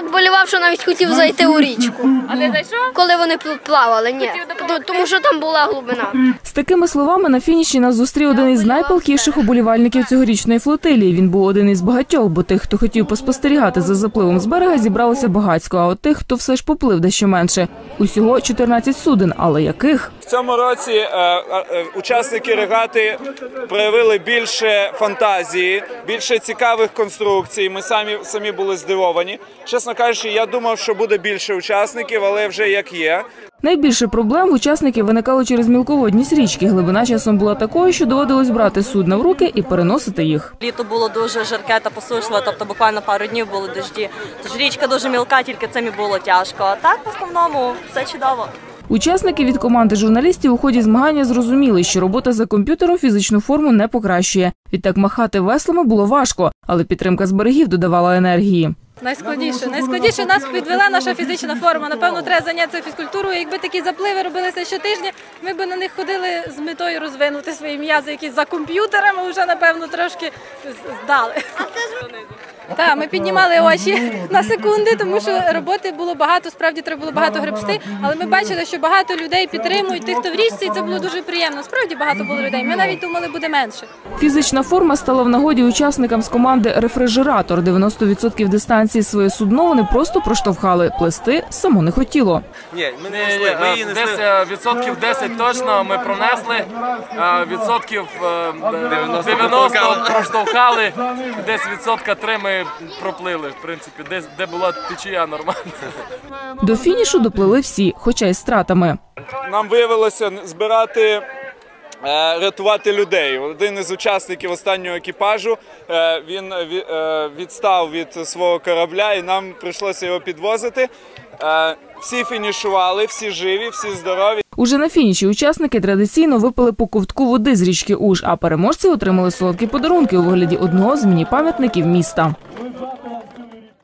так болівав, що навіть хотів зайти у річку. А не зайшов? Коли вони пл- плавали, ні. Хотів допомогти? Тому що там була глибина. З такими словами на фініші нас зустрів один із найпалкіших уболівальників цьогорічної флотилії. Він був один із багатьох, бо тих, хто хотів поспостерігати за запливом з берега, зібралося багацько. А от тих, хто все ж поплив дещо менше. Усього 14 суден, але яких? В цьому році е, е, учасники регати проявили більше фантазії, більше цікавих конструкцій. Ми самі самі були здивовані. Чесно кажучи, я думав, що буде більше учасників, але вже як є. Найбільше проблем в учасників виникало через мілководність річки. Глибина часом була такою, що доводилось брати судна в руки і переносити їх. Літо було дуже жарке та посушливе, тобто буквально пару днів були дожді. Тож річка дуже мілка, тільки цим і було тяжко. А так в основному все чудово. Учасники від команди журналістів у ході змагання зрозуміли, що робота за комп'ютером фізичну форму не покращує. Відтак махати веслами було важко, але підтримка з берегів додавала енергії. Найскладніше. Найскладніше нас підвела наша фізична форма. Напевно, треба зайнятися фізкультурою. Якби такі запливи робилися щотижня, ми б на них ходили з метою розвинути свої м'язи, які за комп'ютерами вже напевно трошки здали. Так, ми піднімали очі на секунди, тому що роботи було багато, справді треба було багато гребсти, але ми бачили, що багато людей підтримують тих, хто в річці, і це було дуже приємно. Справді багато було людей. Ми навіть думали, буде менше. Фізична форма стала в нагоді учасникам з команди Рефрижератор. 90% дистанції своє судно вони просто проштовхали. Плести само не хотіло. Ні, ми не несли, ми її несли. десь е, відсотків 10 точно ми пронесли, е, відсотків е, 90 90 проштовхали, десь відсотка 3 ми проплили, в принципі, десь де була течія нормальна. До фінішу доплили всі, хоча й з стратами. Нам виявилося збирати. Е, Рятувати людей. Один із учасників останнього екіпажу е, він е, відстав від свого корабля, і нам прийшлося його підвозити. Всі фінішували, всі живі, всі здорові. Уже на фініші учасники традиційно випили по ковтку води з річки Уж, а переможці отримали солодкі подарунки у вигляді одного з міні-пам'ятників міста.